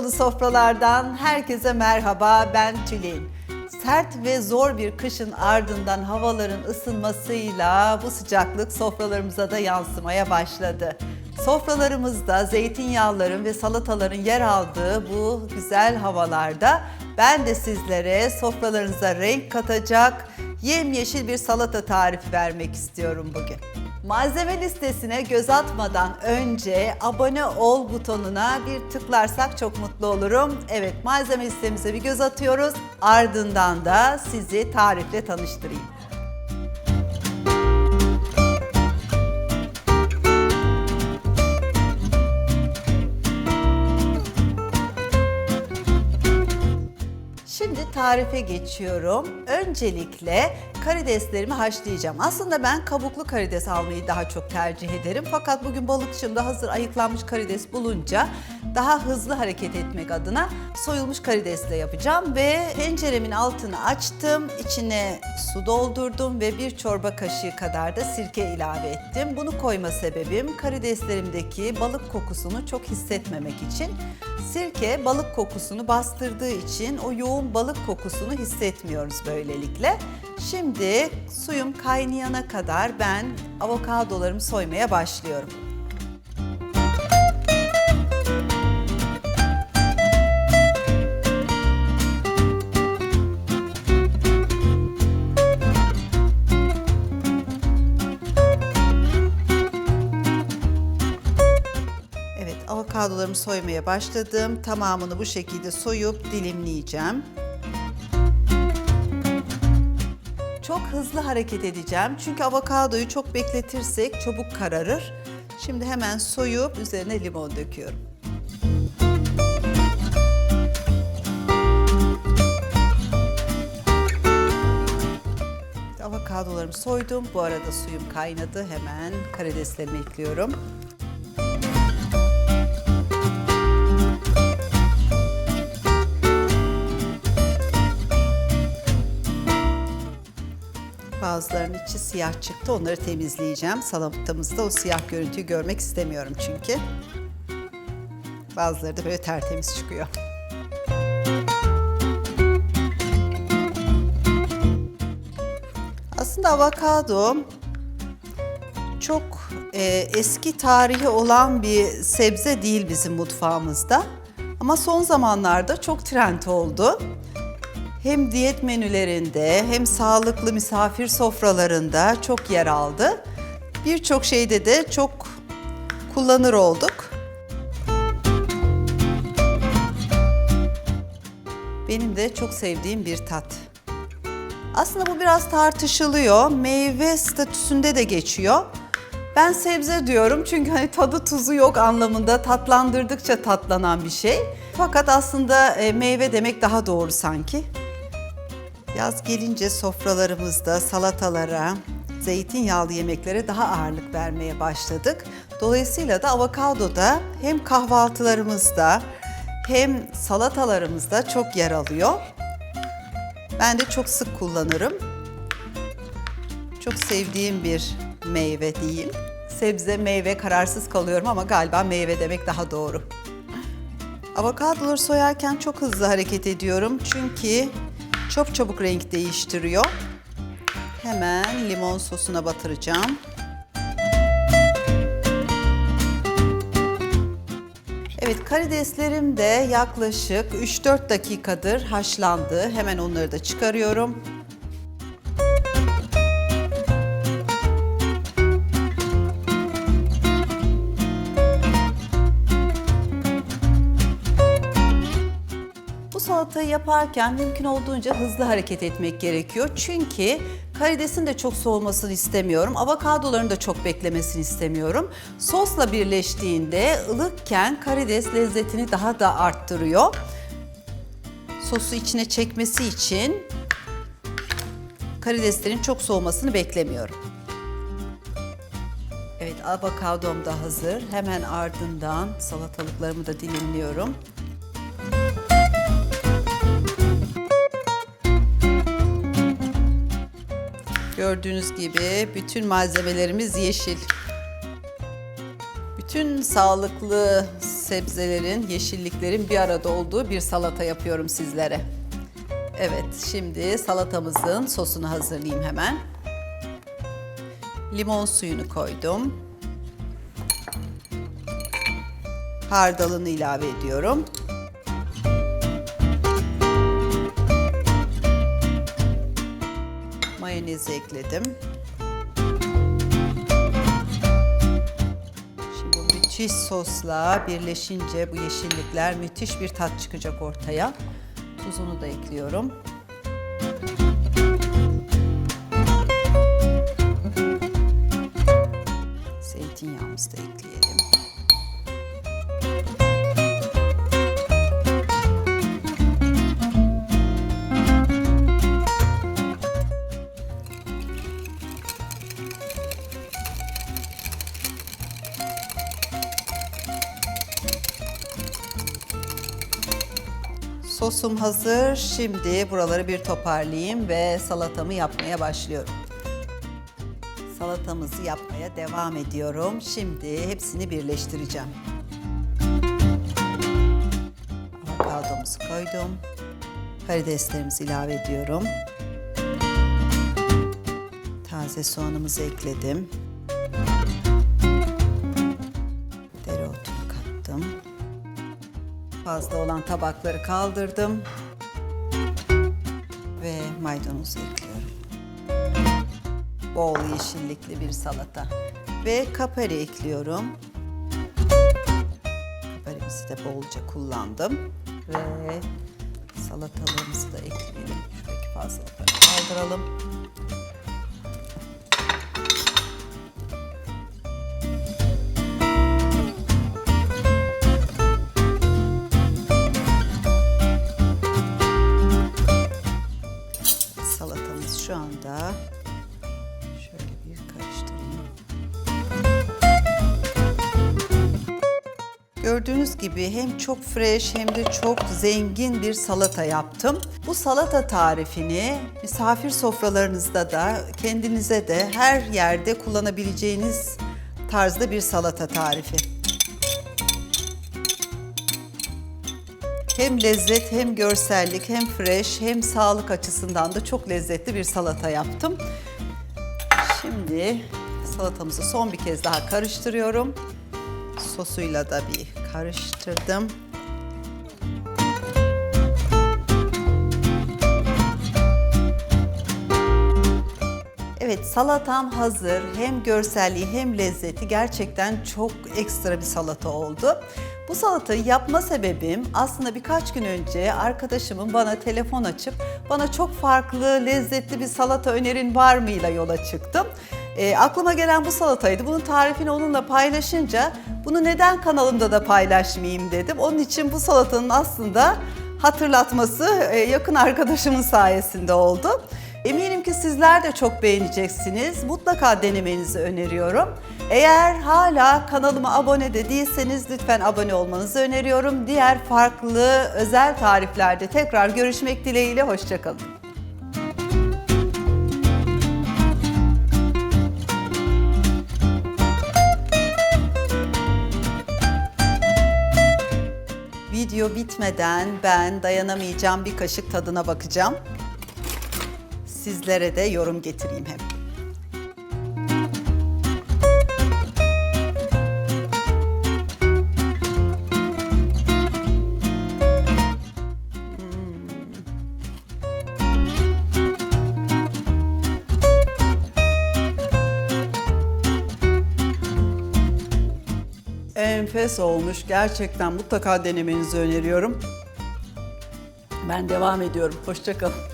Dolu sofralardan herkese merhaba. Ben Tülin. Sert ve zor bir kışın ardından havaların ısınmasıyla bu sıcaklık sofralarımıza da yansımaya başladı. Sofralarımızda zeytinyağların ve salataların yer aldığı bu güzel havalarda ben de sizlere sofralarınıza renk katacak yemyeşil bir salata tarifi vermek istiyorum bugün. Malzeme listesine göz atmadan önce abone ol butonuna bir tıklarsak çok mutlu olurum. Evet malzeme listemize bir göz atıyoruz. Ardından da sizi tarifle tanıştırayım. Tarife geçiyorum. Öncelikle karideslerimi haşlayacağım. Aslında ben kabuklu karides almayı daha çok tercih ederim. Fakat bugün balıkçımda hazır ayıklanmış karides bulunca daha hızlı hareket etmek adına soyulmuş karidesle yapacağım. Ve tenceremin altını açtım. İçine su doldurdum ve bir çorba kaşığı kadar da sirke ilave ettim. Bunu koyma sebebim karideslerimdeki balık kokusunu çok hissetmemek için. Sirke balık kokusunu bastırdığı için o yoğun balık kokusunu hissetmiyoruz böylelikle. Şimdi suyum kaynayana kadar ben avokadolarımı soymaya başlıyorum. Avokadolarımı soymaya başladım. Tamamını bu şekilde soyup dilimleyeceğim. Çok hızlı hareket edeceğim. Çünkü avokadoyu çok bekletirsek çabuk kararır. Şimdi hemen soyup üzerine limon döküyorum. Avokadolarımı soydum. Bu arada suyum kaynadı. Hemen karideslerimi ekliyorum. Bazılarının içi siyah çıktı. Onları temizleyeceğim. Salatamızda o siyah görüntüyü görmek istemiyorum çünkü. Bazıları da böyle tertemiz çıkıyor. Aslında avokado çok e, eski tarihi olan bir sebze değil bizim mutfağımızda. Ama son zamanlarda çok trend oldu hem diyet menülerinde hem sağlıklı misafir sofralarında çok yer aldı. Birçok şeyde de çok kullanır olduk. Benim de çok sevdiğim bir tat. Aslında bu biraz tartışılıyor. Meyve statüsünde de geçiyor. Ben sebze diyorum çünkü hani tadı tuzu yok anlamında tatlandırdıkça tatlanan bir şey. Fakat aslında e, meyve demek daha doğru sanki. Yaz gelince sofralarımızda salatalara, zeytinyağlı yemeklere daha ağırlık vermeye başladık. Dolayısıyla da avokado da hem kahvaltılarımızda hem salatalarımızda çok yer alıyor. Ben de çok sık kullanırım. Çok sevdiğim bir meyve diyeyim. Sebze, meyve kararsız kalıyorum ama galiba meyve demek daha doğru. Avokadoları soyarken çok hızlı hareket ediyorum çünkü çok çabuk renk değiştiriyor. Hemen limon sosuna batıracağım. Evet karideslerim de yaklaşık 3-4 dakikadır haşlandı. Hemen onları da çıkarıyorum. Salatayı yaparken mümkün olduğunca hızlı hareket etmek gerekiyor. Çünkü karidesin de çok soğumasını istemiyorum. Avokadoların da çok beklemesini istemiyorum. Sosla birleştiğinde ılıkken karides lezzetini daha da arttırıyor. Sosu içine çekmesi için karideslerin çok soğumasını beklemiyorum. Evet avokadom da hazır. Hemen ardından salatalıklarımı da dilimliyorum. Gördüğünüz gibi bütün malzemelerimiz yeşil. Bütün sağlıklı sebzelerin, yeşilliklerin bir arada olduğu bir salata yapıyorum sizlere. Evet, şimdi salatamızın sosunu hazırlayayım hemen. Limon suyunu koydum. Hardalını ilave ediyorum. Mayonezi ekledim. Şimdi bu müthiş sosla birleşince bu yeşillikler müthiş bir tat çıkacak ortaya. Tuzunu da ekliyorum. Zeytinyağımızı da ekleyelim. Sosum hazır. Şimdi buraları bir toparlayayım ve salatamı yapmaya başlıyorum. Salatamızı yapmaya devam ediyorum. Şimdi hepsini birleştireceğim. Avokadomuzu koydum. Karideslerimizi ilave ediyorum. Taze soğanımızı ekledim. Fazla olan tabakları kaldırdım. Ve maydanoz ekliyorum. Bol yeşillikli bir salata. Ve kapari ekliyorum. Kaparimizi de bolca kullandım. Ve salatalarımızı da ekleyelim. Şuradaki fazlalıkları kaldıralım. Gördüğünüz gibi hem çok fresh hem de çok zengin bir salata yaptım. Bu salata tarifini misafir sofralarınızda da kendinize de her yerde kullanabileceğiniz tarzda bir salata tarifi. Hem lezzet hem görsellik hem fresh hem sağlık açısından da çok lezzetli bir salata yaptım. Şimdi salatamızı son bir kez daha karıştırıyorum. Sosuyla da bir karıştırdım. Evet salatam hazır. Hem görselliği hem lezzeti gerçekten çok ekstra bir salata oldu. Bu salatayı yapma sebebim aslında birkaç gün önce arkadaşımın bana telefon açıp bana çok farklı lezzetli bir salata önerin var mıyla yola çıktım. E, aklıma gelen bu salataydı. Bunun tarifini onunla paylaşınca bunu neden kanalımda da paylaşmayayım dedim. Onun için bu salatanın aslında hatırlatması e, yakın arkadaşımın sayesinde oldu. Eminim ki sizler de çok beğeneceksiniz. Mutlaka denemenizi öneriyorum. Eğer hala kanalıma abone de değilseniz lütfen abone olmanızı öneriyorum. Diğer farklı özel tariflerde tekrar görüşmek dileğiyle. Hoşçakalın. Video bitmeden ben dayanamayacağım bir kaşık tadına bakacağım. Sizlere de yorum getireyim hem. Enfes olmuş. Gerçekten mutlaka denemenizi öneriyorum. Ben devam ediyorum. Hoşçakalın.